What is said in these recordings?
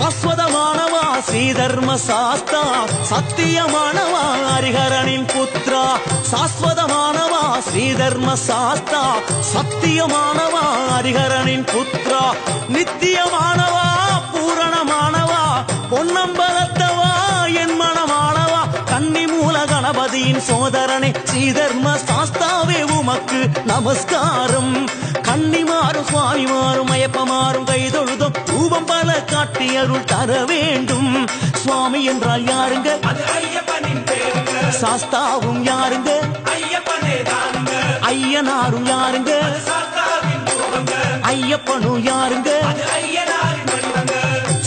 சாஸ்வதமானவா? ஸ்ரீதர்ம சாஸ்தா சத்தியமானவா? ஹரிஹரனின் புத்ரா சாஸ்வதமானவா? ஸ்ரீதர்ம சாஸ்தா சத்தியமானவா? ஹரிஹரனின் புத்ரா நித்தியமானவா? பூரணமானவா? பொன்னம்பலத்தவா? என் மனமானவா? கன்னி மூல கணபதியின் சோதரனே ஸ்ரீதர்ம சாஸ்தாவே உமக்கு நமஸ்காரம். கன்னிமாறும் சுவாமிமாறும் மயப்பமாறும் கைதொழுதும் ரூபம் பல காட்டி அருள் தர வேண்டும். சுவாமி என்றால் யாருங்க? சாஸ்தாவும் யாருங்க? ஐயனாரும் யாருங்க? ஐயப்பனும் யாருங்க?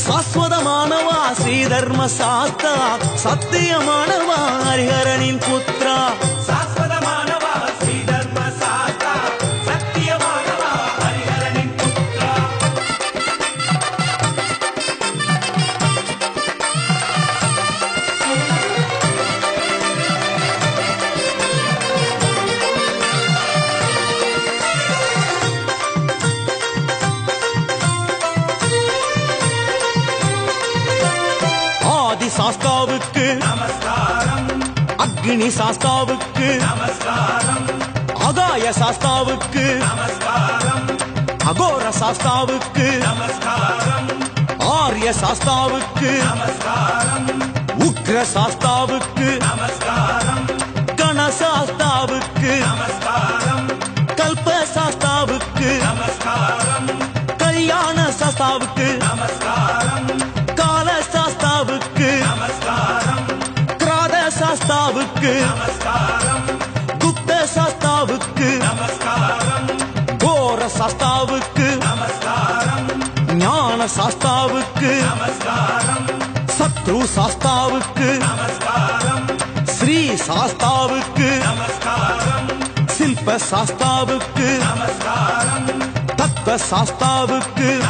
சாஸ்வதமானவா ஸ்ரீதர்ம சாஸ்தா சத்தியமானவா ஹரிஹரனின் புத்ரா சாஸ்வதமானவா சாஸ்தாவுக்கு. நமஸ்காரம். அக்னி சாஸ்தாவுக்கு. நமஸ்காரம். ஆகாய சாஸ்தாவுக்கு. நமஸ்காரம். அகோர சாஸ்தாவுக்கு. நமஸ்காரம். ஆரிய சாஸ்தாவுக்கு. நமஸ்காரம். உக்ர சாஸ்தாவுக்கு. நமஸ்காரம். சாஸ்தாவுக்கு குப்த சாஸ்தாவுக்கு. கோர சாஸ்தாவுக்கு. ஞான சாஸ்தாவுக்கு. சத்ரு சாஸ்தாவுக்கு. ஸ்ரீ சாஸ்தாவுக்கு. சில்ப சாஸ்தாவுக்கு. தத்துவ சாஸ்தாவுக்கு.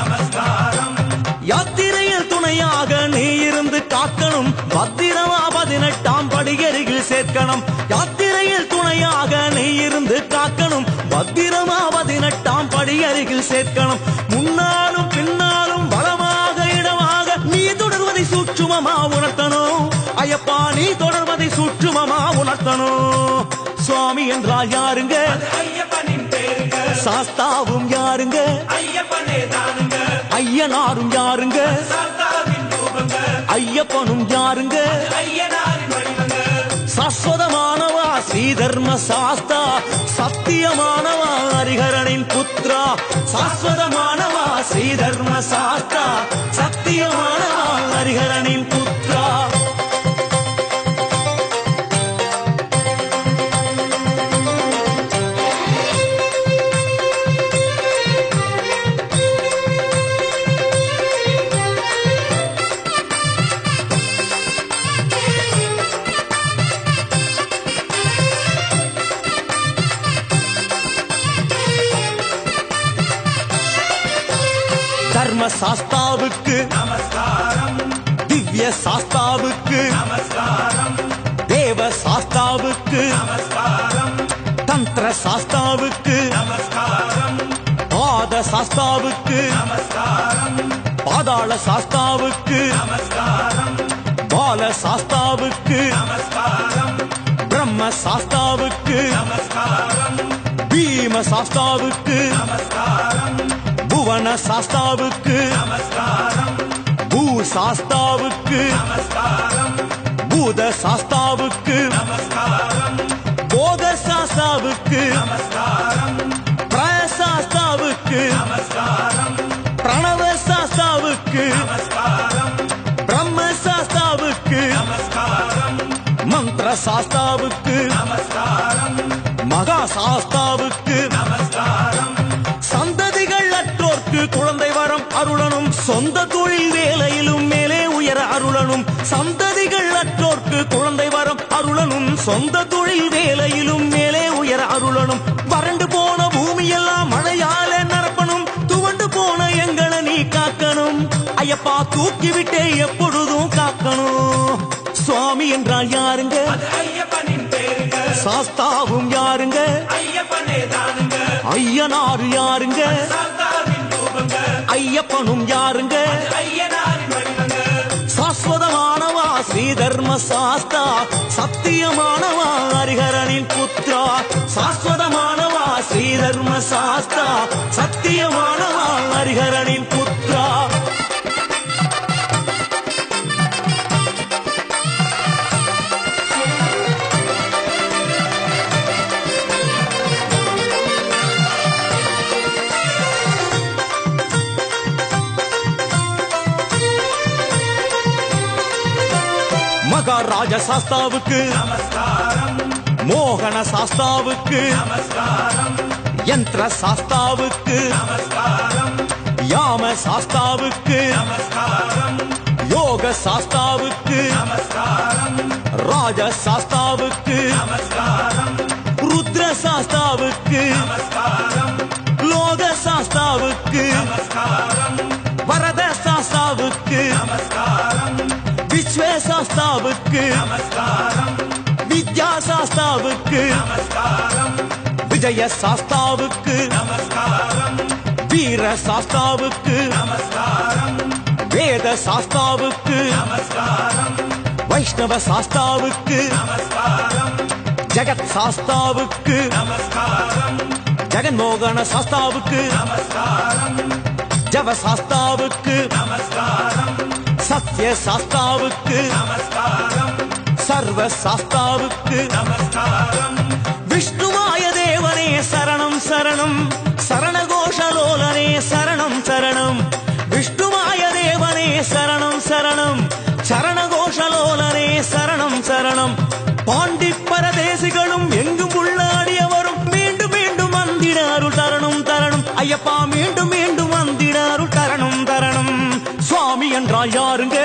யாத்திரையில் துணையாக நீ இருந்து காக்கணும். பத்திரமா பதினெட்டாம் படியருகில் சேர்க்கணும். யாத்திரையில் துணையாக நீ இருந்து காக்கணும். பத்திரமா பதினெட்டாம் படியருகில் சேர்க்கணும். முன்னாலும் பின்னாலும் பலமாக இடமாக நீ தொடர்வதை சூட்சுமமா உணர்த்தணும். ஐயப்பா நீ தொடர்வதை சூட்சுமமா உணர்த்தணும். சுவாமி என்றால் யாருங்க? சாஸ்தாவும் யாருங்க? ஐயப்பனே தானுங்க. ஐயனாரும் யாருங்க? ஐயப்பனும் யாருங்க? ஐயனாரின் சாஸ்வதமானவா? ஸ்ரீதர்ம சாஸ்தா. சத்தியமானவா? ஹரிஹரனின் புத்ரா சாஸ்வதமானவா? ஸ்ரீதர்ம சாஸ்தா. சத்தியமானவா? ஹரிஹரனின் புத்ரா தர்ம சாஸ்தாவுக்கு நமஸ்காரம் திவ்ய சாஸ்தாவுக்கு. நமஸ்காரம் தேவ சாஸ்தாவுக்கு. நமஸ்காரம் தந்திர சாஸ்தாவுக்கு. நமஸ்காரம் பாத சாஸ்தாவுக்கு. நமஸ்காரம் பாதாள சாஸ்தாவுக்கு. நமஸ்காரம் பால சாஸ்தாவுக்கு. நமஸ்காரம் பிரம்ம சாஸ்தாவுக்கு. நமஸ்காரம் பீம சாஸ்தாவுக்கு. நமஸ்காரம் புவன சாஸ்தாவுக்கு. பூ சாஸ்தாவுக்கு. பூத சாஸ்தாவுக்கு. போத சாஸ்தாவுக்கு. நமஸ்காரம் பிரய சாஸ்தாவுக்கு. பிரணவ சாஸ்தாவுக்கு. பிரம்ம சாஸ்தாவுக்கு. மந்திர சாஸ்தாவுக்கு. மகா சாஸ்தாவுக்கு. நமஸ்காரம் அருளனும் சொந்த தொழில் வேலையிலும் மேலே உயர அருளனும் சந்ததிகள் அற்றோர்க்கு குழந்தை வரம் அருளனும் சொந்த தொழில் வேலையிலும் மேலே உயர அருளனும் வறண்டு போன பூமியெல்லாம் மழையால நிரப்பணும். துவண்டு போன எங்களை நீ காக்கணும். ஐயப்பா தூக்கிவிட்டே எப்பொழுதும் காக்கணும். சுவாமி என்றால் யாருங்க? சாஸ்தாவும் யாருங்க? ஐயனாரு யாருங்க? ஐயப்பனும் யாருங்க? ஐயனாரின் வடிவங்க சாஸ்வதம் ஸ்ரீதர்ம சாஸ்தா. சத்தியமானவா? ஹரிஹரனின் புத்ரா சாஸ்வதமானவா? ஸ்ரீதர்ம சாஸ்தா. சத்தியமானவா? ஹரிஹரனின் புத்ரா மகாராஜ சாஸ்தாவுக்கு மோகன சாஸ்தாவுக்கு யந்திர சாஸ்தாவுக்கு யாம சாஸ்தாவுக்கு யோக சாஸ்தாவுக்கு ராஜ சாஸ்தாவுக்கு ருத்ர சாஸ்தாவுக்கு லோக சாஸ்தாவுக்கு நமஸ்காரம். சாஸ்தாவுக்கு வித்யா சாஸ்தாவுக்கு விஜய சாஸ்தாவுக்கு வீர சாஸ்தாவுக்கு வேத சாஸ்தாவுக்கு வைஷ்ணவ சாஸ்தாவுக்கு ஜெகத் சாஸ்தாவுக்கு ஜெகன்மோகன சாஸ்தாவுக்கு ஜவ சாஸ்தாவுக்கு நமஸ்காரம். சத்ய சாஸ்தாவுக்கு நமஸ்காரம். சர்வ சாஸ்தாவுக்கு நமஸ்காரம். விஷ்ணுவாய தேவனே சரணம் சரணம். சரணகோஷலோலனே சரணம் சரணம். யாருங்க?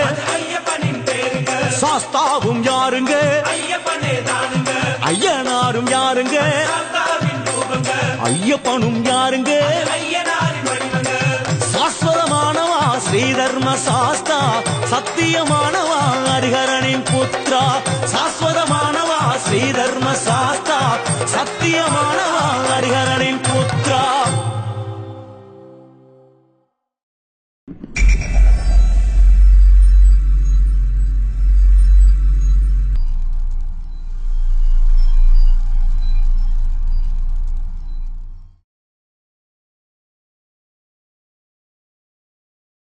சாஸ்தாவும் யாருங்க? ஐயனாரும் யாருங்க? ஐயப்பனும் யாருங்க? சாஸ்வதமானவா ஸ்ரீதர்ம சாஸ்தா? சத்தியமானவா ஹரிஹரனின் புத்ரா சாஸ்வதமானவா ஸ்ரீதர்ம சாஸ்தா? சத்தியமானவா ஹரிஹரனின் புத்ரா